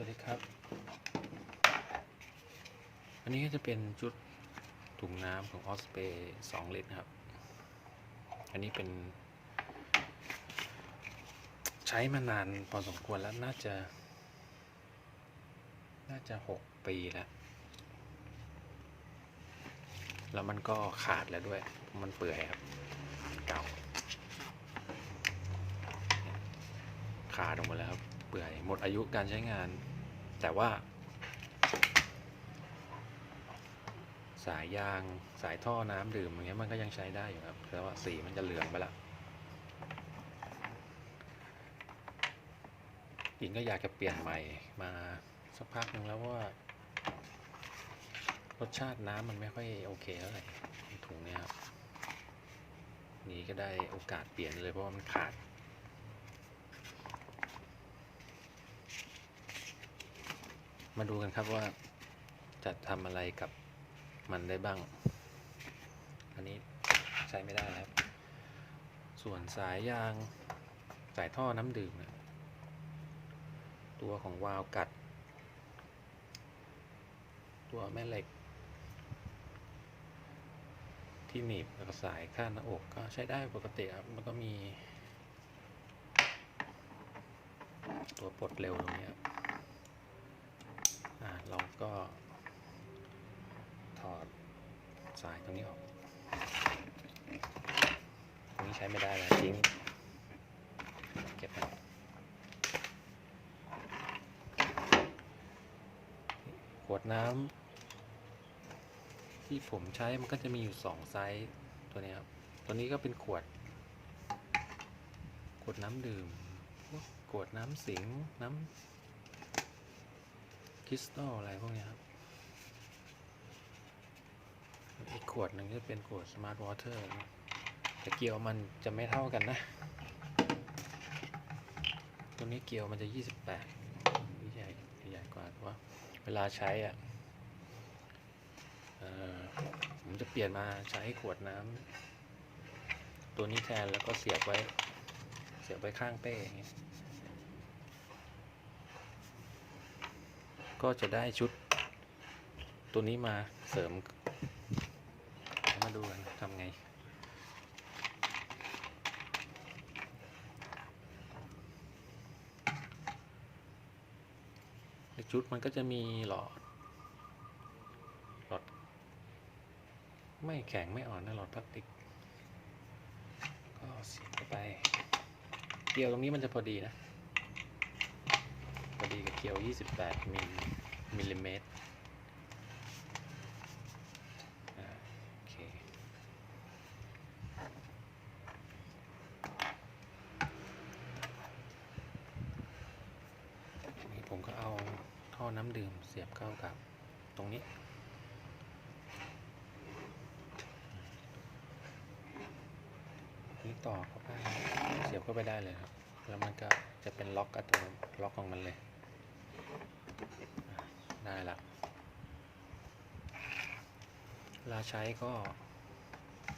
วัสดีครับ อันนี้ก็จะเป็นชุดถุงน้ำของออสเปย์สองลิตรครับ อันนี้เป็น ใช้มานานพอสมควรแล้วน่าจะ น่าจะหกปีแล้ว แล้วมันก็ขาดแล้วด้วย มันเปื่อยครับ เก่า ขาดออกมาแล้วครับ เปื่อยหมดอายุการใช้งาน แต่ว่า สายยางสายท่อน้ำดื่มอย่างเงี้ยมันก็ยังใช้ได้อยู่ครับแต่ว่าสีมันจะเหลืองไปละอิงก็อยากจะเปลี่ยนใหม่มาสักพักหนึ่งแล้วว่ารสชาติน้ำมันไม่ค่อยโอเคเท่าไหร่ถุงเนี้ยครับนี้ก็ได้โอกาสเปลี่ยนเลยเพราะว่ามันขาด มาดูกันครับว่าจะทำอะไรกับมันได้บ้าง อันนี้ใช้ไม่ได้แล้วครับ ส่วนสายยางสายท่อน้ำดื่มนะตัวของวาล์วกัด ตัวแม่เหล็ก ที่หนีบสายข้างหน้าอกก็ใช้ได้ปกติครับมันก็มี ตัวปลดเร็วตรงนี้ครับ อ่าเราก็ถอดสายตรงนี้ออกตรงนี้ใช้ไม่ได้แล้วทิ้งเก็บไว้ขวดน้ำที่ผมใช้มันก็จะมีอยู่สองไซส์ตัวนี้ครับตัวนี้ก็เป็นขวด ขวดน้ำดื่ม ขวดน้ำสิงน้ำ คริสตัลอะไรพวกนี้ครับอีกขวดหนึ่งจะเป็นขวดสมาร์ทวอเตอร์แต่เกลียวมันจะไม่เท่ากันนะ ตัวนี้เกลียวมันจะ 28นี่ใหญ่ใหญ่กว่าเพราะว่าเวลาใช้อะผมจะเปลี่ยนมาใช้ขวดน้ำตัวนี้แทนแล้วก็เสียบไว้ เสียบไว้ข้างเป้อย่างเงี้ย ก็จะได้ชุดตัวนี้มาเสริม มาดูกันทำไง ชุดมันก็จะมีหลอด หลอด ไม่แข็งไม่อ่อนนะหลอดพลาสติก ก็เสียบเข้าไป เกลียวตรงนี้มันจะพอดีนะ ดีกับเกลียว 28 มิลมิลลิเมตรโอเคนี่ผมก็เอาท่อน้ำดื่มเสียบเข้ากับตรงนี้นี่ต่อเข้าไปเสียบเข้าไปได้เลยครับ แล้วมันก็จะเป็นล็อกอัตโนล็อกของมันเลย ได้ละเวลาใช้ก็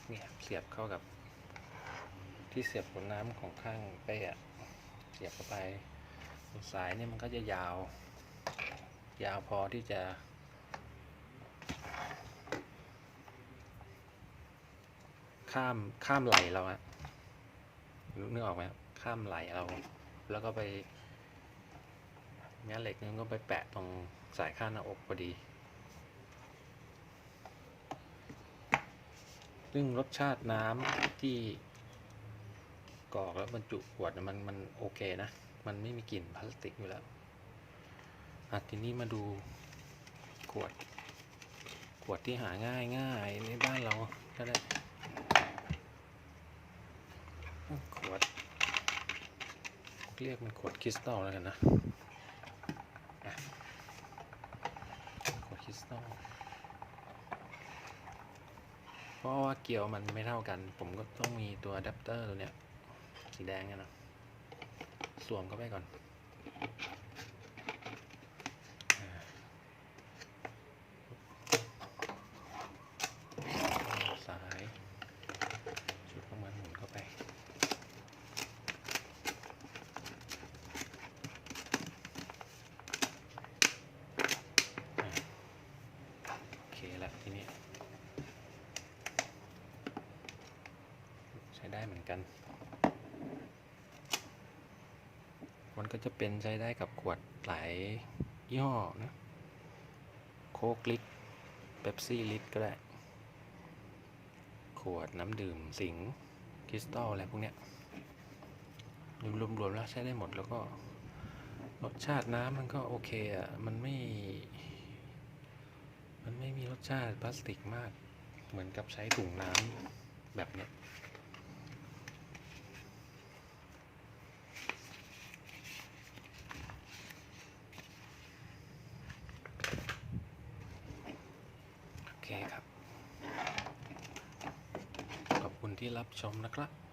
เนี่ยเสียบเข้ากับ ที่เสียบขวดน้ำของข้างเป้อะเสียบเข้าไปสายเนี่ยมันก็จะยาว ยาวพอที่จะ ข้ามข้ามไหลเราอะนึกออกไหมครับข้ามไหลเรา แล้วก็ไป แม่เหล็กนึงก็ไปแปะตรงสายข้างหน้าอกพอดี ซึ่งรสชาติน้ำที่กรอกแล้วบรรจุขวดมันมันโอเคนะ มันไม่มีกลิ่นพลาสติกอยู่แล้วอะทีนี้มาดูขวด ขวดที่หาง่ายง่ายในบ้านเราก็ได้ ขวด เรียกมันขวดคริสตัลแล้วกันนะ สตัลเพราะว่าเกลียวมันไม่เท่ากัน ผมก็ต้องมีตัวอะแดปเตอร์ตัวเนี้ยสีแดงเนี่ยนะสวมเข้าไปก่อนีนี้ ใช้ได้เหมือนกัน มันก็จะเป็นใช้ได้กับขวดหลายยี่ห้อนะโคกลิตรเบปซี่ลิตรก็ได้ ขวดน้ำดื่มสิงคริสตัลอะไรพวกเนี้ยรวมๆแล้วใช้ได้หมดแล้วก็รสชาติน้ำมันก็โอเคอะ มันไม่ มันไม่มีรสชาติพลาสติกมาก เหมือนกับใช้ถุงน้ำแบบเนี้ยโอเคครับ ขอบคุณที่รับชมนะครับ